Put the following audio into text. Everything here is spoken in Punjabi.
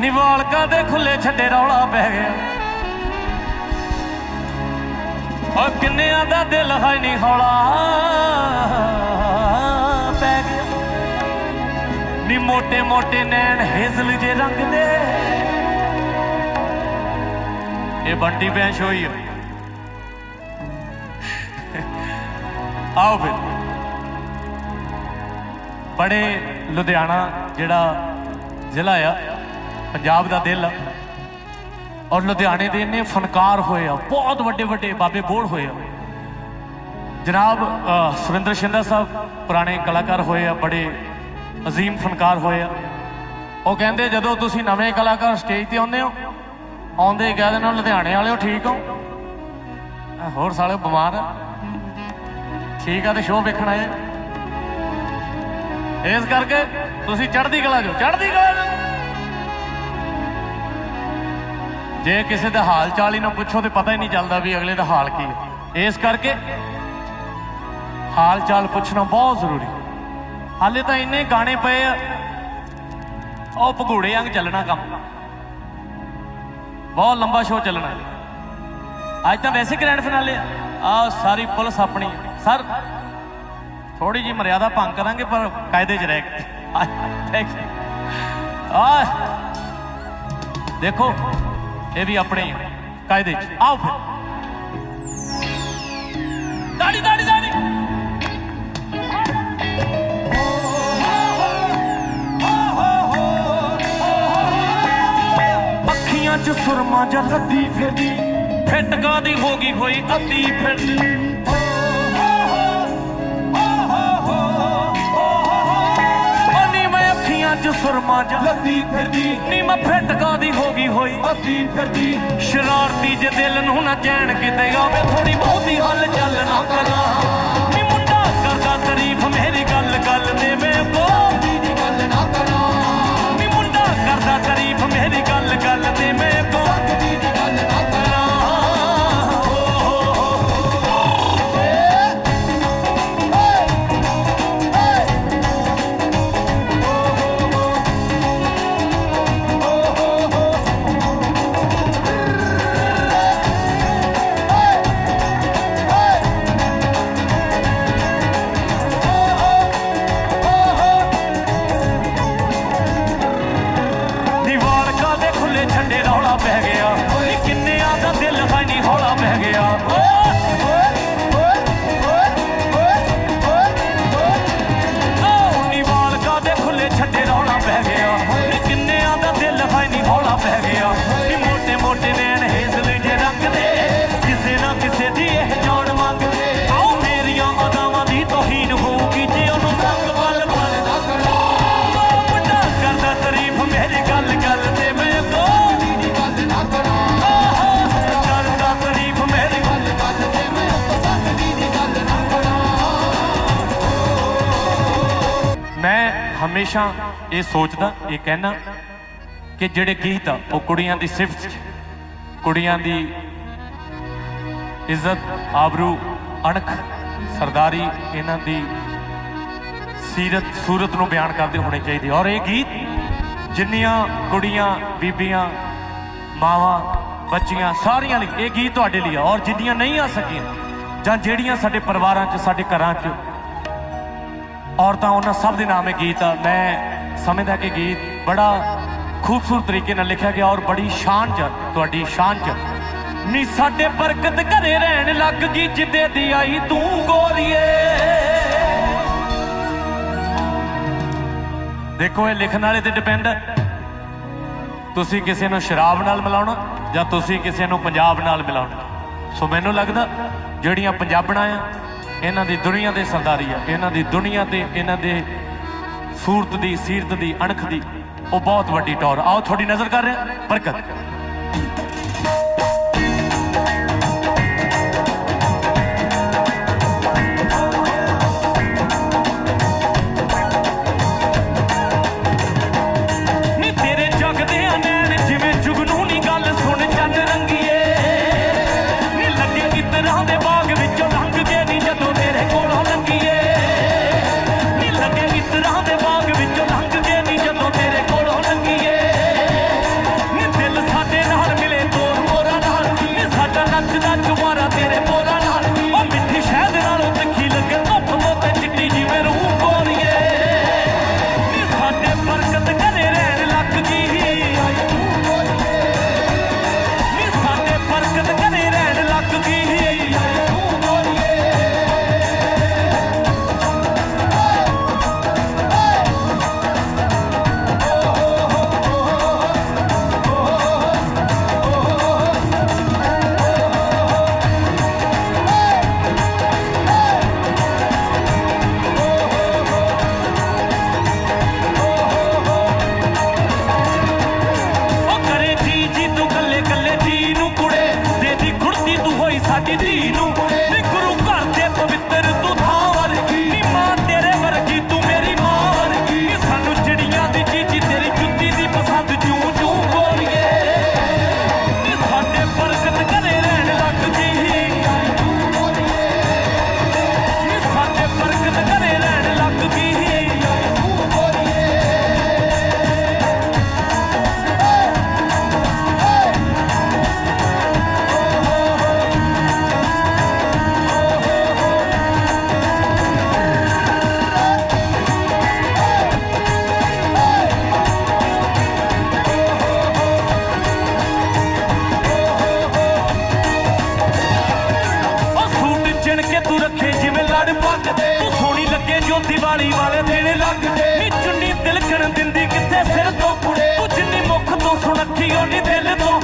ਨਿਵਾਲਕਾ ਦੇ ਖੁੱਲੇ ਛੱਡੇ ਰੌਲਾ ਪੈ ਗਿਆ। ਓ ਕਿੰਨਿਆਂ ਦਾ ਦਿਲ ਹੈ ਨਹੀਂ ਹੌਲਾ ਪੈ ਗਿਆ। ਨੀ ਮੋਟੇ ਮੋਟੇ ਨੈਣ ਹੇਜ਼ਲ ਜੇ ਰੰਗ ਦੇ ਇਹ ਬੰਟੀ ਬੈਂਚ ਹੋਈ ਹੈ ਆਓ ਫਿਰ। ਬੜੇ ਲੁਧਿਆਣਾ ਜਿਹੜਾ ਜ਼ਿਲ੍ਹਾ ਆ ਪੰਜਾਬ ਦਾ ਦਿਲ। ਆ ਔਰ ਲੁਧਿਆਣੇ ਦੇ ਇੰਨੇ ਫਨਕਾਰ ਹੋਏ ਆ, ਬਹੁਤ ਵੱਡੇ ਵੱਡੇ ਬਾਬੇ ਬੋੜ ਹੋਏ ਆ। ਜਨਾਬ ਸੁਰਿੰਦਰ ਸ਼ਿੰਦਾ ਸਾਹਿਬ ਪੁਰਾਣੇ ਕਲਾਕਾਰ ਹੋਏ ਆ, ਬੜੇ ਅਜ਼ੀਮ ਫਨਕਾਰ ਹੋਏ ਆ। ਉਹ ਕਹਿੰਦੇ, ਜਦੋਂ ਤੁਸੀਂ ਨਵੇਂ ਕਲਾਕਾਰ ਸਟੇਜ ਤੇ ਆਉਂਦੇ ਹੋ, ਆਉਂਦੇ ਕਹਿ ਦੇਣਾ ਲੁਧਿਆਣੇ ਵਾਲਿਓ ਠੀਕ ਹੋ? ਆਹ ਹੋਰ ਸਾਲੇ ਬਿਮਾਰ ਆ। ਠੀਕ ਆ ਤੇ ਸ਼ੋਅ ਵੇਖਣ ਆਏ ਇਸ ਕਰਕੇ ਤੁਸੀਂ ਚੜ੍ਹਦੀ ਕਲਾ ਜੋ ਚੜ੍ਹਦੀ ਕਲਾ ਜੇ ਕਿਸੇ ਦਾ ਹਾਲ ਚਾਲ ਹੀ ਨਾ ਪੁੱਛੋ ਤੇ ਪਤਾ ਹੀ ਨਹੀਂ ਚੱਲਦਾ ਵੀ ਅਗਲੇ ਦਾ ਹਾਲ ਕੀ ਹੈ। ਇਸ ਕਰਕੇ ਹਾਲ ਚਾਲ ਪੁੱਛਣਾ ਬਹੁਤ ਜ਼ਰੂਰੀ ਹਾਲੇ ਤਾਂ ਇੰਨੇ ਗਾਣੇ ਪਏ ਆ, ਉਹ ਭਗੂੜੇ ਵਾਂਗ ਚੱਲਣਾ ਕੰਮ। ਬਹੁਤ ਲੰਬਾ ਸ਼ੋਅ ਚੱਲਣਾ ਅੱਜ ਤਾਂ ਵੈਸੇ ਗ੍ਰੈਂਡ ਫਿਨਾਲੇ ਆ। ਆਹ ਸਾਰੀ ਪੁਲਿਸ ਆਪਣੀ ਸਰ ਥੋੜੀ ਜੀ ਮਰਿਆਦਾ ਭੰਗ ਕਰਾਂਗੇ, ਪਰ ਕਾਇਦੇ 'ਚ ਰਹਿ ਕੇ ਥੈਂਕ ਯੂ ਆ ਦੇਖੋ। ਇਹ ਵੀ ਆਪਣੇ ਹੀ ਕਾਇਦੇ 'ਚ। ਆਓ ਫਿਰ। ਦਾੜੀ ਦਾੜੀ ਦਾੜੀ। ਅੱਖੀਆਂ 'ਚ ਸੁਰਮਾ ਜਾਂ ਫਿਰਦੀ। ਫਿਟਕਾ ਦੀ ਹੋ ਗਈ ਹੋਈ ਅੱਧੀ ਫਿਰਦੀ। 'ਚ ਸੁਰਮਾ ਜਾਂ। ਲੱਦੀ ਫਿਰਦੀ। ਨੀ ਮੈਂ ਫਿਟਕਾ ਦੀ ਹੋ ਗਈ ਹੋਈ। ਅੱਧੀ ਫਿਰਦੀ। ਸ਼ਰਾਰਤੀ ਜੇ ਦਿਲ ਨੂੰ ਨਾ ਚੈਨ ਕਿਤੇ ਆਵੇ ਥੋੜੀ ਬਹੁਤੀ ਹੱਲ ਚੱਲ ਨਾ ਕਰਾਂ। ਨੀ ਮੁੰਡਾ ਕਰਦਾ ਤਾਰੀਫ ਮੇਰੀ ਗੱਲ ਗੱਲ ਦੇ ਵੇ ਕੋ। ਦੀ ਦੀ ਗੱਲ ਨਾ ਕਰਾਂ। ਨੀ ਮੁੰਡਾ ਕਰਦਾ ਤਾਰੀਫ ਮੇਰੀ ਗੱਲ ਗੱਲ ਦੇ ਵੇ ਹਮੇਸ਼ਾ ਇਹ ਸੋਚਦਾ ਇਹ ਕਹਿਣਾ ਕਿ ਜਿਹੜੇ ਗੀਤ ਆ ਉਹ ਕੁੜੀਆਂ ਦੀ ਸਿਫਤ 'ਚ, ਕੁੜੀਆਂ ਦੀ ਇੱਜ਼ਤ ਆਬਰੂ ਅਣਖ ਸਰਦਾਰੀ ਇਹਨਾਂ ਦੀ ਸੀਰਤ ਸੂਰਤ ਨੂੰ ਬਿਆਨ ਕਰਦੇ ਹੋਣੇ ਚਾਹੀਦੇ। ਔਰ ਇਹ ਗੀਤ ਜਿੰਨੀਆਂ ਕੁੜੀਆਂ ਬੀਬੀਆਂ ਮਾਵਾਂ ਬੱਚੀਆਂ ਸਾਰੀਆਂ ਲਈ ਇਹ ਗੀਤ ਤੁਹਾਡੇ ਲਈ ਆ। ਔਰ ਜਿੰਨੀਆਂ ਨਹੀਂ ਆ ਸਕੀਆਂ ਜਾਂ ਜਿਹੜੀਆਂ ਸਾਡੇ ਪਰਿਵਾਰਾਂ 'ਚ ਸਾਡੇ ਘਰਾਂ 'ਚ ਔਰਤਾਂ ਉਹਨਾਂ ਸਭ ਦੇ ਨਾਮ ਇਹ ਗੀਤ। ਆ ਮੈਂ ਸਮਝਦਾ ਕਿ ਗੀਤ ਬੜਾ ਖੂਬਸੂਰਤ ਤਰੀਕੇ ਨਾਲ ਲਿਖਿਆ ਗਿਆ ਔਰ ਬੜੀ ਸ਼ਾਨ ਚ, ਤੁਹਾਡੀ ਸ਼ਾਨ ਚ। ਨੀ ਸਾਡੇ ਬਰਕਤ ਘਰੇ ਰਹਿਣ ਲੱਗ ਗਈ, ਜਿੱਦੇ ਦੀ ਆਈ ਤੂੰ ਗੋਰੀਏ। ਦੇਖੋ, ਇਹ ਲਿਖਣ ਵਾਲੇ ਤੇ ਡਿਪੈਂਡ ਤੁਸੀਂ ਕਿਸੇ ਨੂੰ ਸ਼ਰਾਬ ਨਾਲ ਮਿਲਾਉਣਾ ਜਾਂ ਤੁਸੀਂ ਕਿਸੇ ਨੂੰ ਪੰਜਾਬ ਨਾਲ ਮਿਲਾਉਣਾ? ਸੋ ਮੈਨੂੰ ਲੱਗਦਾ, ਜਿਹੜੀਆਂ ਪੰਜਾਬਣਾਂ ਆ ਇਹਨਾਂ ਦੀ ਦੁਨੀਆ ਦੇ ਸਰਦਾਰੀ ਆ, ਇਹਨਾਂ ਦੀ ਦੁਨੀਆ ਤੇ ਇਹਨਾਂ ਦੇ ਸੂਰਤ ਦੀ, ਸੀਰਤ ਦੀ, ਅਣਖ ਦੀ, ਉਹ ਬਹੁਤ ਵੱਡੀ ਟੌਰ ਆਓ, ਤੁਹਾਡੀ ਨਜ਼ਰ ਕਰ ਰਿਹਾ ਹਾਂ। ਬਰਕਤ। ਜਿਵੇਂ ਲੜ ਪੱਕਦੇ, ਸੋਹਣੀ ਲੱਗੇ ਜੋ ਦੀਵਾਲੀ ਵਾਲੇ ਦਿਨ ਲੱਗਦੇ। ਨੀ ਚੁੰਨੀ ਦਿਲ ਦਿਲਕਣ ਦਿੰਦੀ ਕਿੱਥੇ ਸਿਰ ਤੋਂ ਕੁੜੇ ਉਹ ਜਿੰਨੀ ਮੁੱਖ ਤੋਂ ਸੁਣਖੀ ਉਹ ਨੀ ਦਿਲ ਤੋਂ